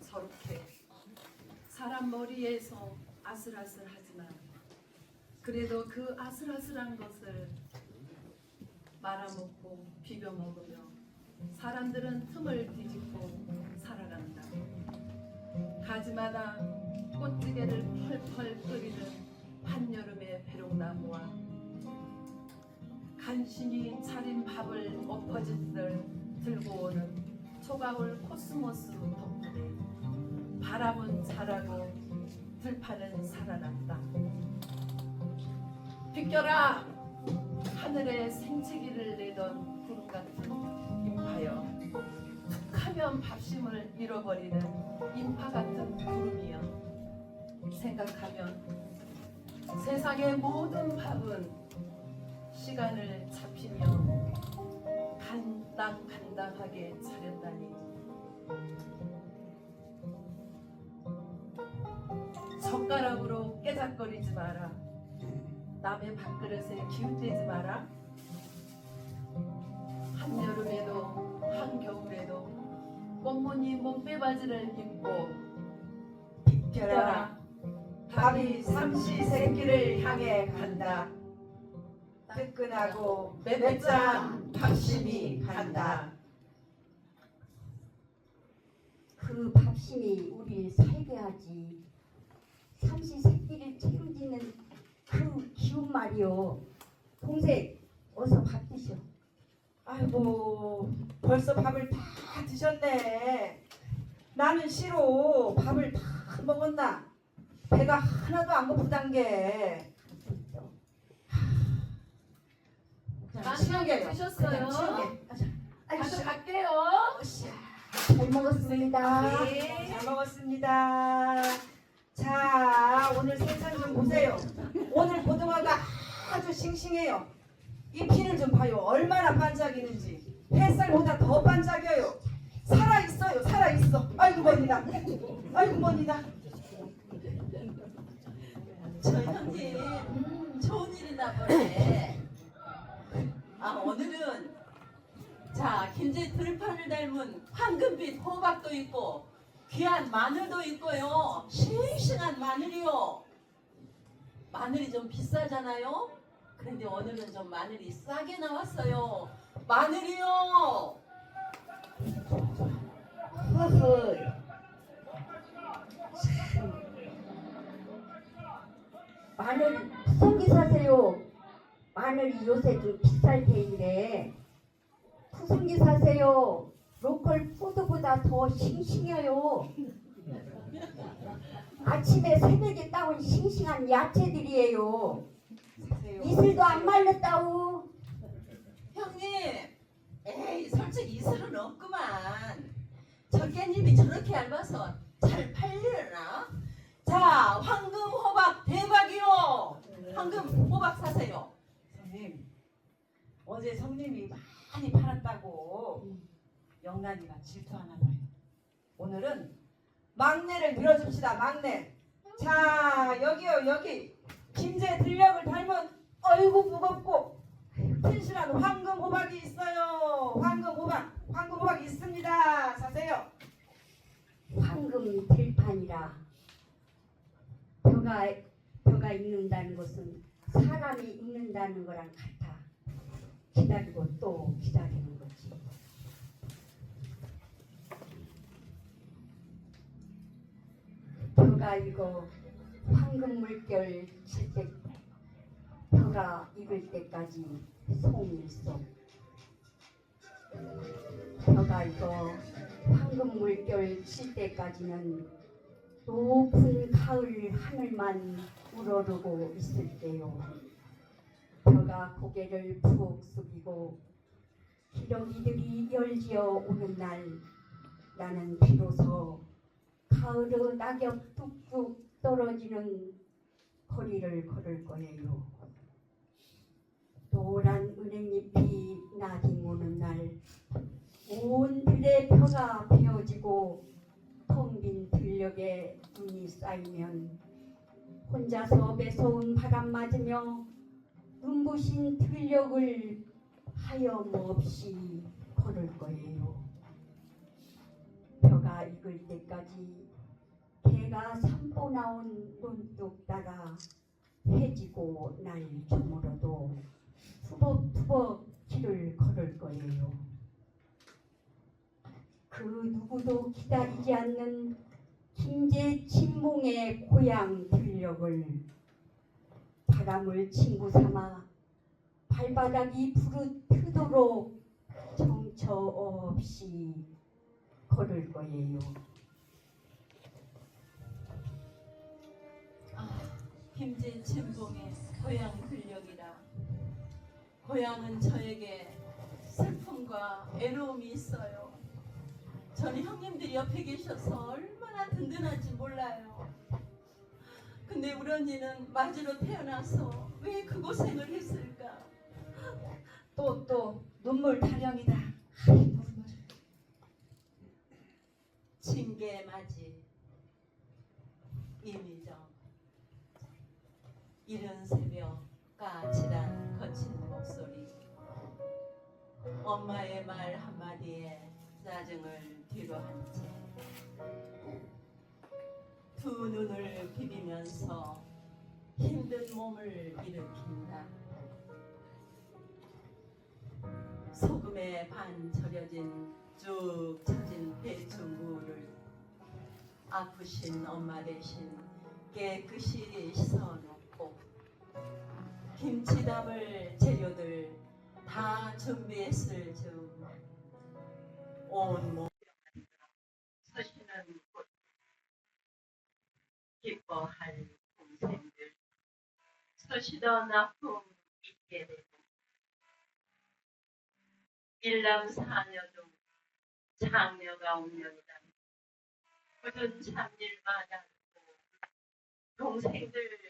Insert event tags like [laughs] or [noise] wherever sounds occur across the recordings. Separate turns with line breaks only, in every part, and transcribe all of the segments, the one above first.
저렇게 사람 머리에서 아슬아슬하지만 그래도 그 아슬아슬한 것을 말아먹고 비벼 먹으며 사람들은 틈을 뒤집고 살아간다. 가지마다 꽃지게를 펄펄 끓이는 한여름의 배롱나무와 간신히 차린 밥을 엎어짓들 들고 오는 초가을 코스모스 덕분에 바람은 자라고 들판은 살아났다. 비껴라 하늘에 생채기를 내던 구름 같은 인파여 툭하면 밥심을 잃어버리는 인파 같은 구름이여 생각하면 세상의 모든 밥은 시간을 잡히며 간당간당하게 차렸다니. 젓가락으로 깨작거리지 마라. 남의 밥그릇에 기웃대지 마라. 한여름에도 한겨울에도 꽃무늬 몸빼바지를 입고
비켜라. 밥이 삼시 세끼를 향해 간다 뜨끈하고 맵짠 밥심이 간다
그 밥심이 우리를 살게 하지. 삼시 세끼를 책임지는 그 기운 말이요. 동생, 어서 밥 드셔.
아이고 벌써 밥을 다 드셨네 나는 싫어 밥을 다 먹었나 배가 하나도 안 고프단 게 그냥
많이
치우게요.
드셨어요? 가서 갈게요
으쌰.
잘 먹었습니다.
네, 잘 먹었습니다. 자, 오늘 세상 좀 보세요. 오늘 고등어가 아주 싱싱해요. 이 피를 좀 봐요. 얼마나 반짝이는지. 햇살보다 더 반짝여요. 살아있어요. 살아있어. 아이고, 머니다. 아이고, 머니다.
저 형님 음, 좋은 일이나 보네. 아 오늘은 자 김제 들판을 닮은 황금빛 호박도 있고 귀한 마늘도 있고요. 싱싱한 마늘이요. 마늘이 좀 비싸잖아요. 그런데 오늘은 좀 마늘이 싸게 나왔어요. 마늘이요.
허허. 마늘 푸송기 사세요. 마늘이 요새 좀 비쌀 테인데 푸송기 사세요. 로컬 푸드보다 더 싱싱해요. 아침에 새벽에 따온 싱싱한 야채들이에요. 이슬도 안 말렸다우.
형님, 에이 솔직히 이슬은 없구만. 저 깻잎이 저렇게 얇아서 잘 팔리려나? 자, 황금 호박 대박이요. 황금 호박 사세요.
성님, 어제 성님이 많이 팔았다고 영란이가 질투하나 봐요. 오늘은 밀어줍시다, 막내. 자, 여기요, 여기. 김제 들녘을 닮은 어이구 무겁고 튼실한 황금 호박이 있어요. 황금 호박, 황금 호박 있습니다. 사세요.
황금 들판이라 벼가 벼가 익는다는 것은 사람이 익는다는 거랑 같아 기다리고 또 기다리는 거지 벼가 익어 황금 물결 칠 때 벼가 익을 때까지 송일송 벼가 익어 황금 물결 칠 때까지는 높은 가을 하늘만 우러르고 있을 때요. 벼가 고개를 푹 숙이고 기러기들이 열지어 오는 날 나는 비로소 가을의 낙엽 뚝뚝 떨어지는 거리를 걸을 거예요. 노란 은행잎이 나뒹구는 날 온 들의 벼가 베어지고 텅 빈 들녘에 눈이 쌓이면 혼자서 매서운 바람 맞으며 눈부신 들녘을 하염없이 걸을 거예요. 벼가 익을 때까지 개가 산보 나온 논둑 따라 해지고 날 저물어도 투벅투벅 길을 걸을 거예요. 그 누구도 기다리지 않는 김제 친몽의 고향 들녘을 바람을 친구 삼아 발바닥이 부르트도록 정처 없이 걸을 거예요.
김제 진봉의 고향 근력이라. 고향은 저에게 슬픔과 애로움이 있어요. 저는 형님들이 옆에 계셔서 얼마나 든든한지 몰라요. 근데 우리 언니는 마주로 태어나서 왜 그 고생을 했을까?
또또 눈물 타령이다.
징계 맞이 이미정 이른 새벽 까칠한 거친 목소리. 엄마의 말 한마디에 짜증을 뒤로 한 채. 두 눈을 비비면서 힘든 몸을 일으킨다. 소금에 반 절여진 쭉 처진 배추물을 아프신 엄마 대신 깨끗이 씻어놓고 김치 담을 재료들 다 준비했을 즈음온 몸 서시는 곳 기뻐할 동생들. 서시던 아픔 잊게 되고 일남 사녀도 장녀가 운명이다. 굳은 참일 마다 동생들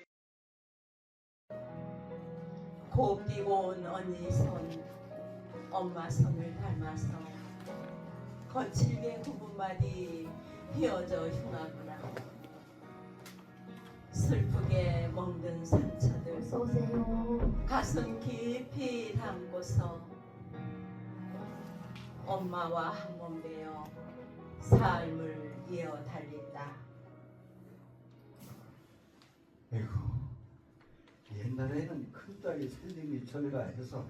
곱디고 온 언니 손, 엄마 손을 닮아서 거칠게 구분마디 휘어져 흉하구나. 슬프게 멍든 상처들
오세요.
가슴 깊이 담고서 엄마와 한 몸 되어 삶을 이어 달린다.
아이고 옛날에는 큰딸이 살림이 절가해서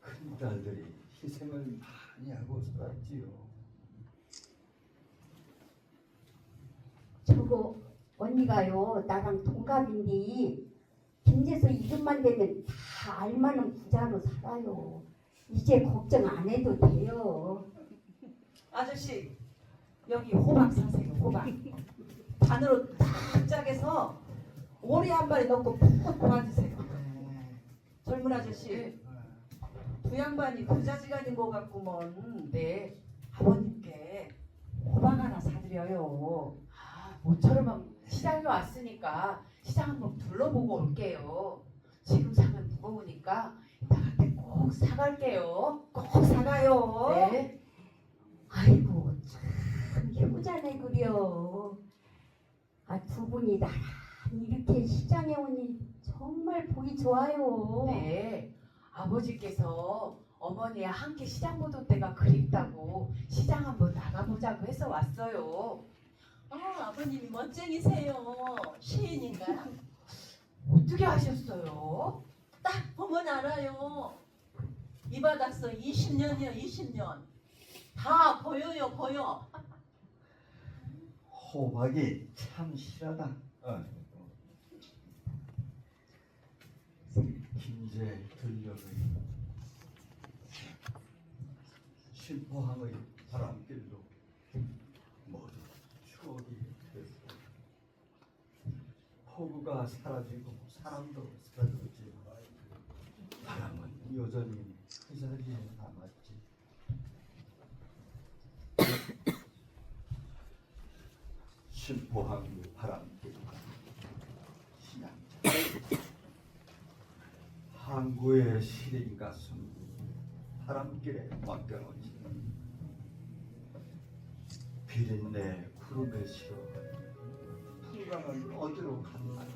큰딸들이 희생을 많이 하고 살았지요.
저거 언니가요 나랑 동갑인데 김제서 이름만 되면 다 알만한 부자로 살아요. 이제 걱정 안 해도 돼요.
아저씨 여기 호박 사세요. 호박. 반으로 딱 짜게서 오리 한 마리 넣고 푹 도와주세요. 젊은 아저씨 두 양반이 부자지간인 것 같구먼. 네. 아버님께 호박 하나 사드려요.
아, 모처럼 시장에 왔으니까 시장 한번 둘러보고 올게요. 지금 사면 무거우니까 이따가 때꼭 사갈게요.
꼭 사가요.
네.
아이고 참 효자네 그려. 아 두 분이 나란히 이렇게 시장에 오니 정말 보기 좋아요.
네. 아버지께서 어머니와 함께 시장 보던 때가 그립다고 시장 한번 나가보자고 해서 왔어요.
아, 아버님이 멋쟁이세요. 시인인가? [laughs]
어떻게 하셨어요?
딱 보면 알아요. 이 바닥서 20년이요, 20년. 다 보여요, 보여.
호박이 참 실하다. 어. 김제 들녘의 신포항의 바람길로 모두 추억이 됐어. 호구가 사라지고 사람도 사라졌지. 바람은 여전히 그 자리에 남았지. 신포항의 바람길 신양자 항구의 시린 가슴 바람길에 맡겨놓지는 비린내 구름에 실어 풍광은 어디로 갔나?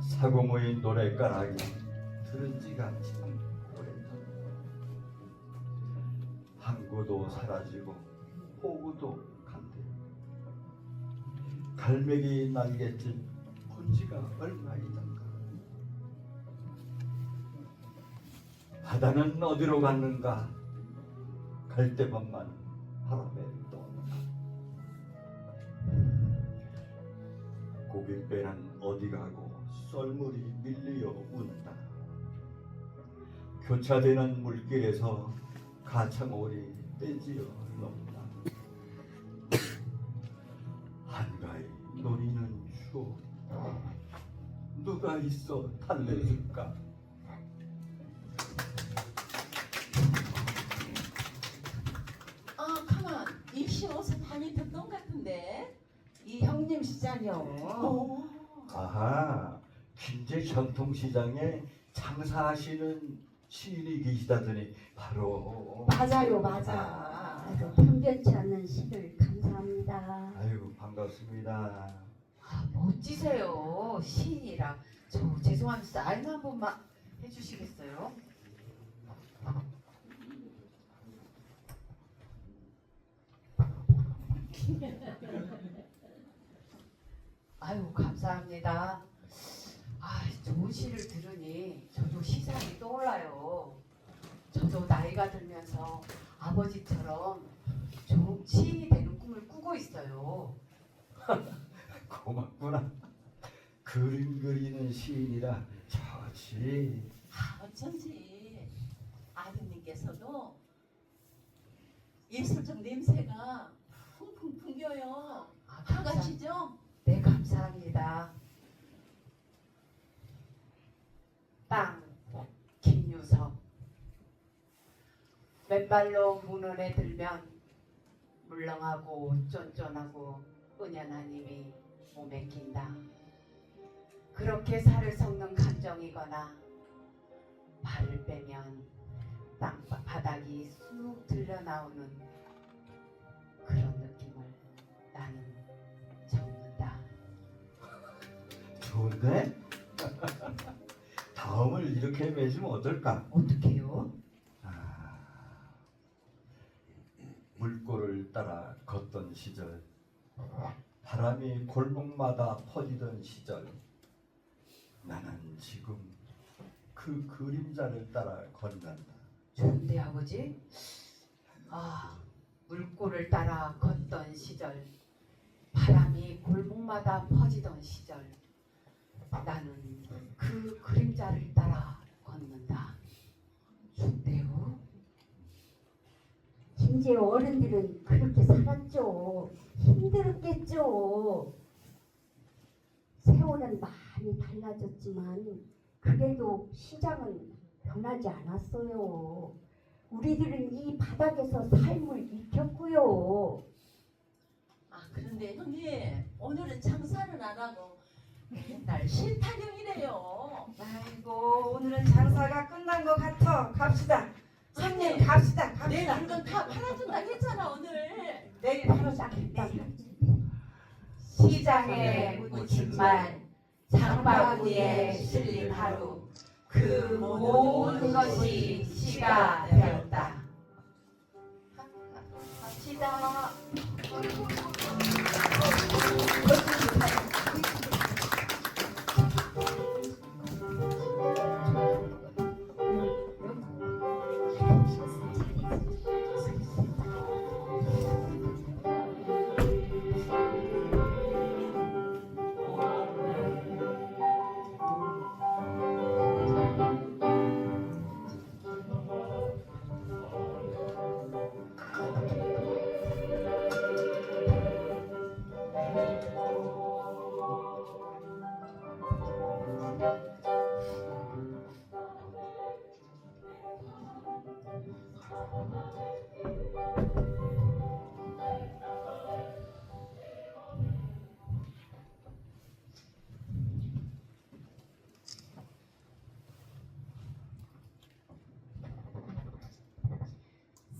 사고모의 노래가락이 들은 지가 참 오래전 항구도 사라지고 호구도 간대. 갈매기 날갯짓 본지가 얼마이던 바다는 어디로 갔는가? 갈대밭만 바람에 떠온다. 고깃배는 어디 가고 썰물이 밀리어 운다. 교차되는 물길에서 가창오리 떼지어 넘다. 한가히 노리는 추억 누가 있어 달래줄까?
오
아하, 김제 전통시장에 장사하시는 시인이 계시다더니 바로
맞아요, 맞아.
아주 편변치 않는 시를 감사합니다.
아유 반갑습니다.
아, 멋지세요. 시인이라. 저 죄송한데 사인 한 번만 해주시겠어요? [laughs] 아유 감사합니다. 아 좋은 시를 들으니 저도 시상이 떠올라요. 저도 나이가 들면서 아버지처럼 좋은 시인이 되는 꿈을 꾸고 있어요. [laughs]
고맙구나. 그림 그리는 시인이라 좋지.
아, 어쩐지 아드님께서도 예술적 냄새가 풍풍 풍겨요
아, 감사-
반가시죠?
네, 감사합니다. 땅, 김유석. 맨발로 문헌에 들면 물렁하고 쫀쫀하고 은연한 힘이 몸에 낀다. 그렇게 살을 섞는 감정이거나 발을 빼면 땅 바닥이 쑥 들려 나오는
좋은데? [laughs] 다음을 이렇게 맺으면 어떨까?
어떻게요?
아, 물꼬를 따라 걷던 시절, 바람이 골목마다 퍼지던 시절, 나는 지금 그 그림자를 따라 건넌다.
좋은데 아버지? 아 물꼬를 따라 걷던 시절 바람이 골목마다 퍼지던 시절 나는 그 그림자를 따라 걷는다 좋대요
김제 어른들은 그렇게 살았죠. 힘들었겠죠. 세월은 많이 달라졌지만 그래도 시장은 변하지 않았어요. 우리들은 이 바닥에서 삶을 익혔고요.
아 그런데 형님 오늘은 장사는 안 하고 맨날 실타령이래요
아이고 오늘은 장사가 끝난 것 같아. 갑시다. 손님 갑시다.
내
갑시다.
물건 다 팔아준다 했잖아 오늘
내일 바로
딱
시작.
딱
시장에 묻힌 말 장바구니에 실린 하루 그 모든 것이 시가 되었다 갑시다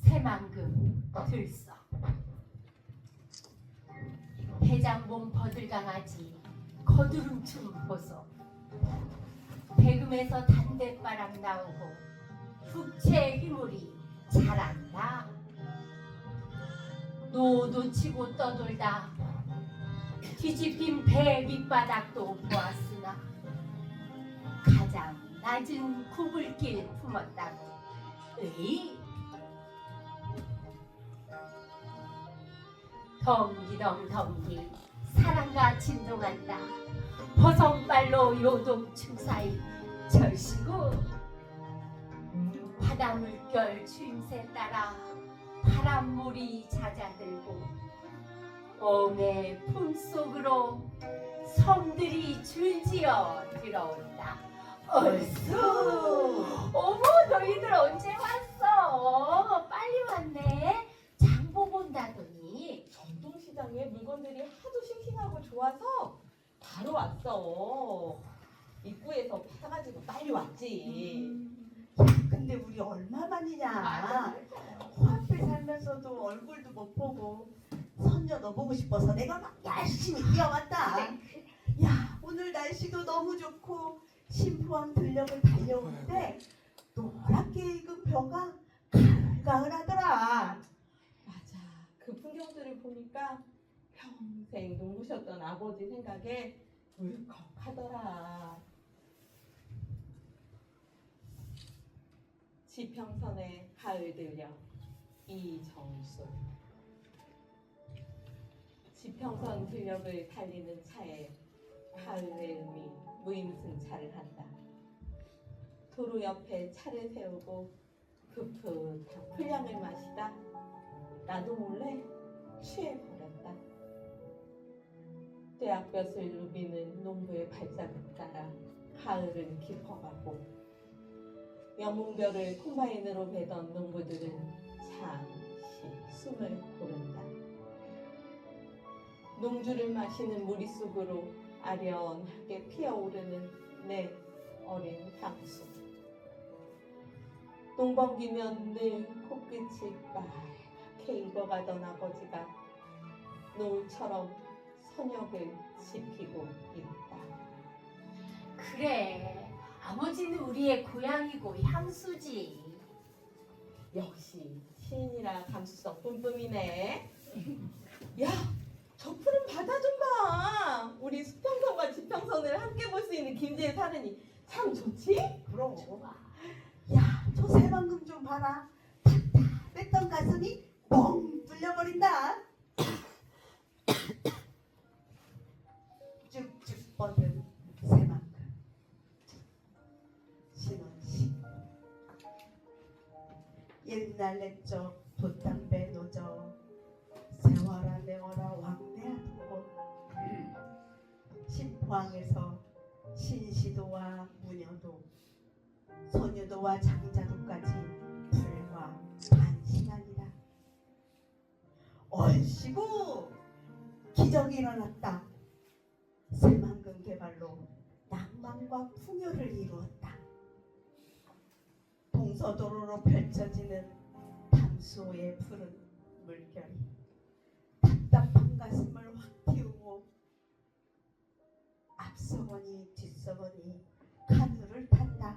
새만금 들썩. 대장봉 버들강아지 거두름춤 보소. 배금에서 단대바람 나오고 북채 휘물이 잘한다. 노도 치고 떠돌다 뒤집힌 배 밑바닥도 보았으나 가장 낮은 구불길 품었다고. 으이. 덩기덩덩기 사랑과 진동한다. 버선발로 요동춤 사이 절시고 바닷물결 추임새 따라 바람물이 잦아들고 봄의 품속으로 섬들이 줄지어 들어온다. 얼쑤! 어머 너희들 언제 왔어? 빨리 왔네. 장보 본다더니.
전통시장에 물건들이 하도 싱싱하고 좋아서 바로 왔어. 입구에서 받아가지고 빨리 왔지.
근데 우리 얼마 만이냐?
맞아.
코앞에 살면서도 얼굴도 못 보고 선녀 너 보고 싶어서 내가 막 열심히 뛰어왔다. 야 오늘 날씨도 너무 좋고 신포항 들녘을 달려오는데 노랗게 익은 벼가 가을가을하더라.
맞아. 그 풍경들을 보니까 평생 눈부셨던 아버지 생각에 울컥하더라. 지평선에 가을 들려 이정수. 지평선 들녘을 달리는 차에 가을의 의미 무임승차를 한다. 도로 옆에 차를 세우고 풋풋한 풀향을 마시다 나도 몰래 취해버렸다. 떼약볕을 누비는 농부의 발자국 따라 가을은 깊어가고 영문별을 콤바인으로 베던 농부들은 잠시 숨을 고른다. 농주를 마시는 무리 속으로 아련하게 피어오르는 내 어린 향수. 농번기면 늘 코끝이 빨갛게 익어가던 아버지가 노을처럼 선역을 지피고 있다.
그래 아버지는 우리의 고향이고 향수지
역시 시인이라 감수성 뿜뿜이네. 야, 저 푸른 바다 좀 봐. 우리 수평선과 지평선을 함께 볼 수 있는 김제에 사느니 참 좋지?
그럼
좋아
야 저 새만금 좀 봐라. 답답했던 가슴이 뻥 뚫려버린다. 옛날 옛적 돛담배 노저 세워라 내워라 왕래하던 곳 신포항에서 신시도와 무녀도 소녀도와 장자도까지 불과 반 시간이다. 얼씨구 기적이 일어났다. 새만금 개발로 낭만과 풍요를 이루었다. 동서도로로 펼쳐지는 담수호의 푸른 물결이 답답한 가슴을 확 틔우고 앞서거니 뒤서거니 하늘을 탄다.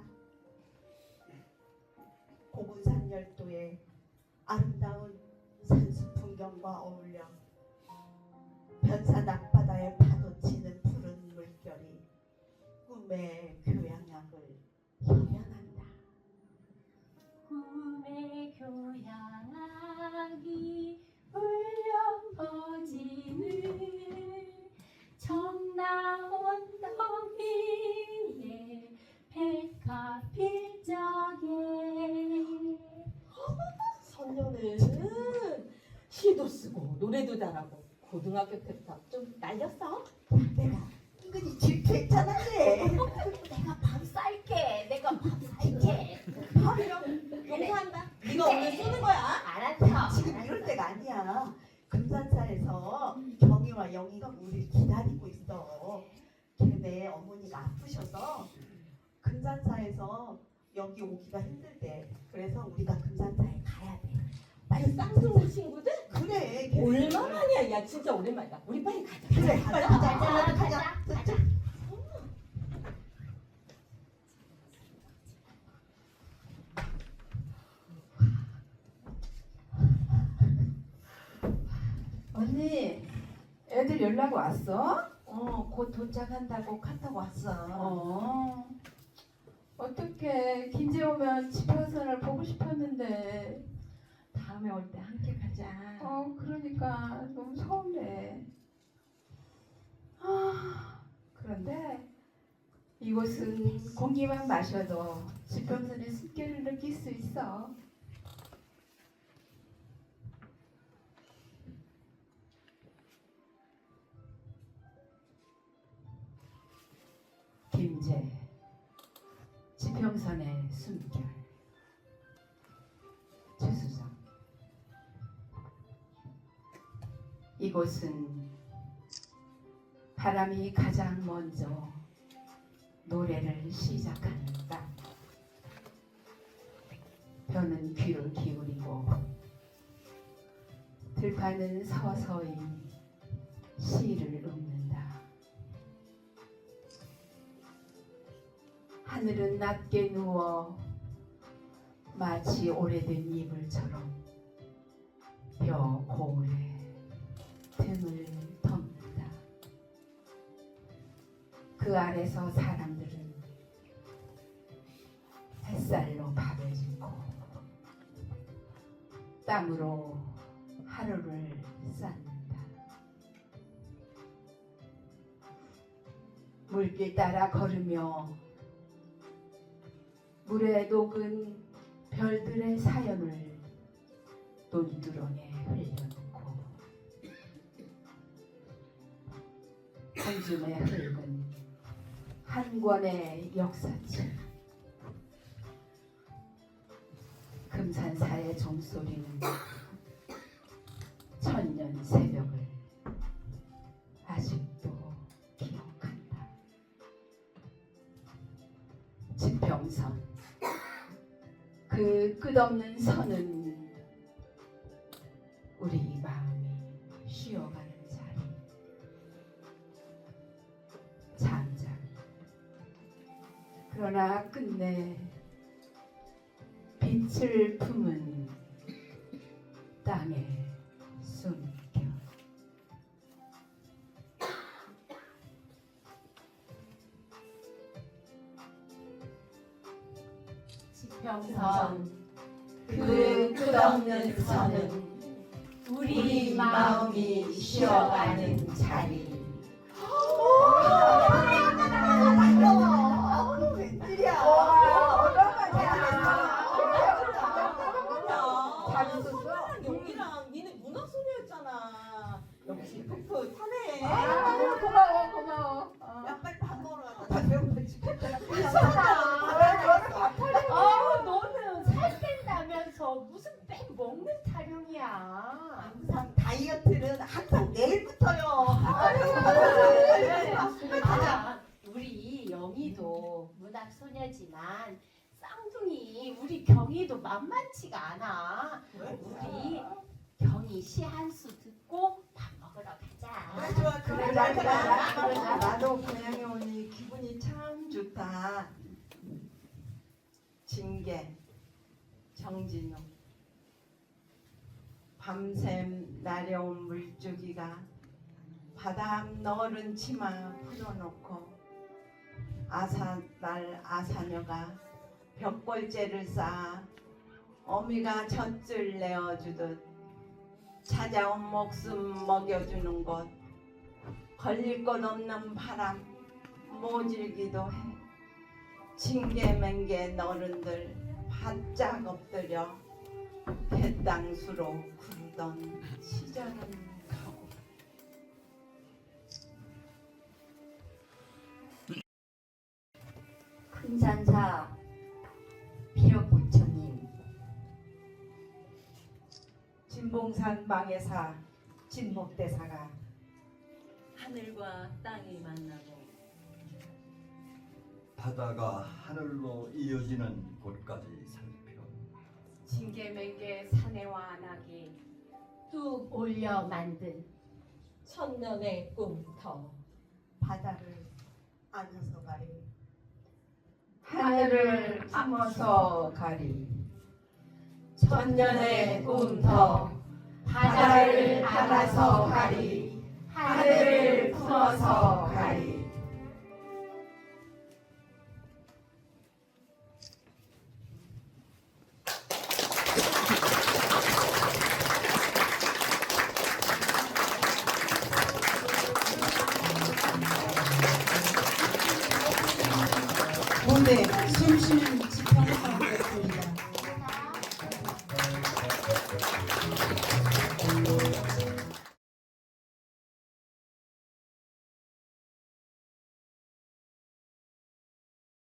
고군산 열도의 아름다운 산수 풍경과 어울려 변산 앞바다에 파도치는 푸른 물결이 꿈의 교양약을 협연
교향악이 울려 퍼지는 청나온 더위에 백합필 적에
선녀는 시도 쓰고 노래도 잘하고 고등학교 때부터 좀 날렸어.
내가 은근히 질투했잖아네. [laughs]
내가 밥 살게 내가 밥 살게
그럼 용서한다. 네가 오늘 쏘는 거야.
알았어
지금 이럴 때가 아니야. 금산사에서 경이와 영희가 우리를 기다리고 있어. 걔네 어머니가 아프셔서 금산사에서 여기 오기가 힘들대. 그래서 우리가 금산사에 가야 돼.
그 쌍둥이 친구들?
그래. 걔네
오랜만이야. 야 진짜 오랜만이다. 우리 빨리 가자.
그래. 빨리 가자.
가자,
가자.
가자,
가자.
언니, 애들 연락 왔어?
어, 곧 도착한다고 카톡 왔어.
어. 어떻게 김제 오면 지평선을 보고 싶었는데.
다음에 올 때 함께 가자.
어, 그러니까 너무 서운해. 아, 그런데 이곳은 공기만 마셔도 지평선의 습기를 느낄 수 있어. 김제 지평선의 숨결. 최수정 이곳은 바람이 가장 먼저 노래를 시작하는 땅. 벼는 귀를 기울이고 들판은 서서히 시를 읊는 하늘은 낮게 누워 마치 오래된 이불처럼 벼 고울에 등을 덮는다. 그 아래서 사람들은 햇살로 밥을 짓고 땀으로 하루를 쌓는다. 물길 따라 걸으며 물에 녹은 별들의 사연을 논두렁에 흘려놓고 한 줌의 흙은 한 권의 역사책. 금산사의 종소리는 천년 새벽을 아직도 기억한다. 지평선 그 끝없는 선은 우리 마음이 쉬어가는 자리. 잠잠 그러나 끝내 빛을 품은 땅의
없는 선은 우리 마음이 쉬어가는 자리 타령이야
항상 다이어트는 항상 내일부터요.
아, 우리 영희도 문학 소녀지만 쌍둥이 우리 경희도 만만치가 않아 우리 경희 시한수 듣고 밥 먹으러 가자
좋아,
그래,
그래.
가라.
나도 고향에 오니 기분이 참 좋다. 징계, 정진우. 밤샘 나려온 물줄기가 바다 앞 너른 치마 풀어놓고 아사날 아사녀가 벽골재를 쌓아 어미가 젖줄 내어주듯 찾아온 목숨 먹여주는 곳. 걸릴 것 없는 바람 모질기도 해. 징계맹계 너른들 바짝 엎드려 뱃땅수로 구르던 시절은 가고.
큰 산사 비력부처님.
진봉산 망해사 진목대사가
하늘과 땅이 만나고
바다가 하늘로 이어지는 곳까지 살펴
징계맹계 사내와 안하기
뚝 올려 만든
천년의 꿈터.
바다를 안아서 가리.
하늘을 품어서 가리. 천년의 꿈터
바다를 알아서 가리. 하늘을 품어서 가리